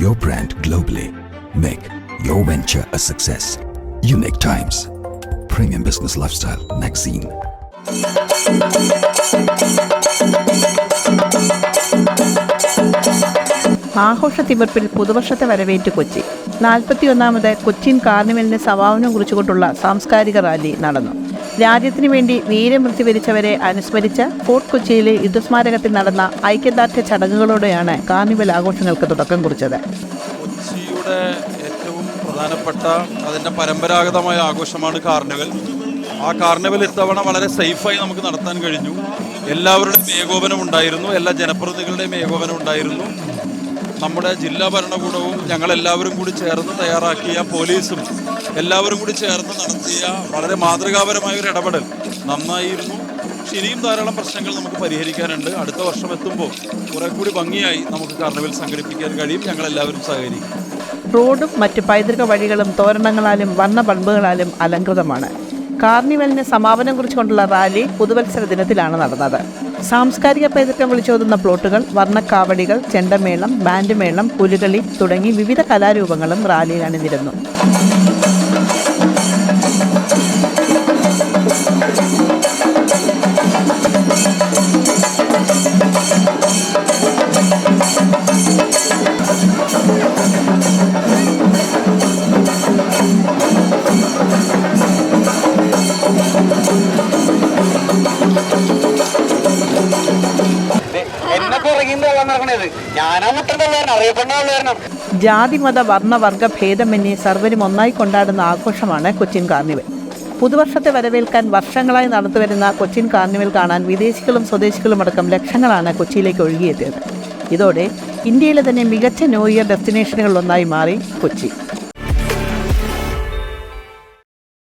your brand globally. Make your venture a success. Unique Times. Premium Business Lifestyle Magazine. ആഘോഷ തിമിർപ്പിൽ പുതുവർഷത്തെ വരവേറ്റ് കൊച്ചി നാൽപ്പത്തിയൊന്നാമത് കൊച്ചിൻ കാർണിവലിന് സമാപനം കുറിച്ചുകൊണ്ടുള്ള സാംസ്കാരിക rally നടന്നു രാജ്യത്തിനു വേണ്ടി വീരമൃത്യു വരിച്ചവരെ അനുസ്മരിച്ച് ഫോർട്ട് കൊച്ചിയിലെ യുദ്ധസ്മാരകത്തിൽ നടന്ന ഐക്യദാർഢ്യ ചടങ്ങുകളോടെയാണ് കാർണിവൽ ആഘോഷങ്ങൾക്ക് തുടക്കം കുറിച്ചത്. കൊച്ചിയുടെ ഏറ്റവും പ്രധാനപ്പെട്ട അതിന്റെ പരമ്പരാഗതമായ ആഘോഷമാണ് കാർണിവൽ. ആ കാർണിവൽ ഇത്തവണ വളരെ സേഫായി നമുക്ക് നടത്താൻ കഴിഞ്ഞു. എല്ലാവരുടെയും ഏകോപനം ഉണ്ടായിരുന്നു. എല്ലാ ജനപ്രതിനിധികളുടെയും ഏകോപനം ഉണ്ടായിരുന്നു. നമ്മുടെ ജില്ലാ ഭരണകൂടവും ഞങ്ങളെല്ലാവരും കൂടി ചേർന്ന് തയ്യാറാക്കിയ പോലീസും എല്ലാവരും കൂടി ചേർന്ന് നടത്തിയ വളരെ മാതൃകാപരമായ ഒരു ഇടപെടൽ. നന്നായിരുന്നു. ഇനിയും ധാരാളം പ്രശ്നങ്ങൾ നമുക്ക് പരിഹരിക്കാനുണ്ട്. അടുത്ത വർഷം എത്തുമ്പോൾ കുറെ കൂടി ഭംഗിയായി നമുക്ക് കാർണിവൽ സംഘടിപ്പിക്കാൻ കഴിയും. ഞങ്ങൾ എല്ലാവരും സഹകരിക്കും. റോഡും മറ്റ് പൈതൃക വഴികളും തോരണങ്ങളാലും വർണ പൺപുകളാലും അലങ്കൃതമാണ് കാർണിവലിന് സമാപനം കുറിച്ചുകൊണ്ടുള്ള റാലി പുതുവത്സര ദിനത്തിലാണ് നടന്നത്. സാംസ്കാരിക പൈതൃകം വിളിച്ചോതുന്ന പ്ലോട്ടുകൾ വർണക്കാവടികൾ ചെണ്ടമേളം ബാൻഡ് മേളം പുലുകളി തുടങ്ങി വിവിധ കലാരൂപങ്ങളും റാലിയിൽ അണിനിരുന്നു. എന്നെ മത മുട്ടത്തുള്ളവരണം വർണ വർഗ ഭേദമന്യേ സർവരും ഒന്നായി കൊണ്ടാടുന്ന ആഘോഷമാണ് കൊച്ചിൻ കാർണിവൽ. പുതുവർഷത്തെ വരവേൽക്കാൻ വർഷങ്ങളായി നടത്തുവരുന്ന കൊച്ചിൻ കാർണിവൽ കാണാൻ വിദേശികളും സ്വദേശികളും അടക്കം ലക്ഷങ്ങളാണ് കൊച്ചിയിലേക്ക് ഒഴുകിയെത്തിയത്. ഇതോടെ ഇന്ത്യയിലെ തന്നെ മികച്ച ന്യൂ ഇയർ ഡെസ്റ്റിനേഷനുകളിലൊന്നായി മാറി കൊച്ചി.